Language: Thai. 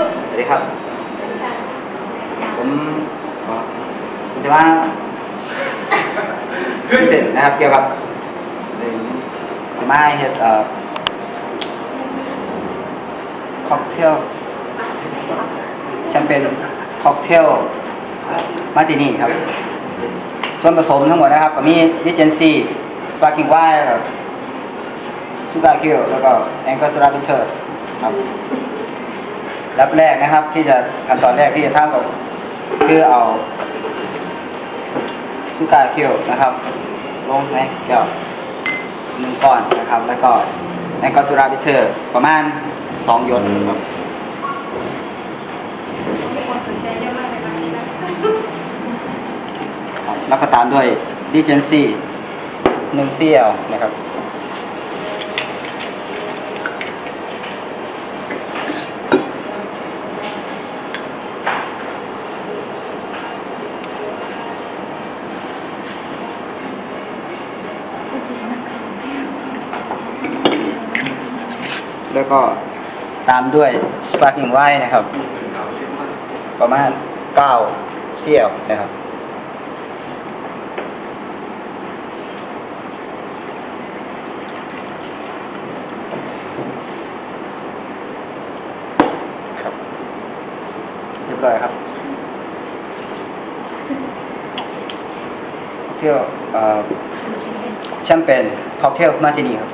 สวัสดีครับผมอ๋อผมจะมาพิเศษนะครับ เกี่ยวกับเรื่องจะมาเฮ็ดเอ่อค็อกเทลแชมเปญค็อกเทลมาร์ตินี่ครับ ส่วนผสมทั้งหมดนะครับ ก็มีดิเจนซี่สปาร์กิ้งไวน์ซูการ์คิวแล้วก็แองเกิลสตราบิเทอร์ครับ รับแรกนะครับ ที่จะขั้นตอนแรกที่จะทำก็คือเอาซูการ์คิวนะครับ ลงในแก้วหนึ่งก้อนนะครับ แล้วก็แองเกิลสตราบิเทอร์ประมาณสองหยดครับครับแล้วก็ตามด้วยดิเจนซี่หนึ่งเซี่ยวนะครับ แล้วก็ตามด้วยสปาร์กิ้งไวน์นะครับ ประมาณเก้าเซี่ยวนะครับ ครับเรียบร้อยครับ เที่ยวแชมเปญค็อกเทลมาที่นี่ครับ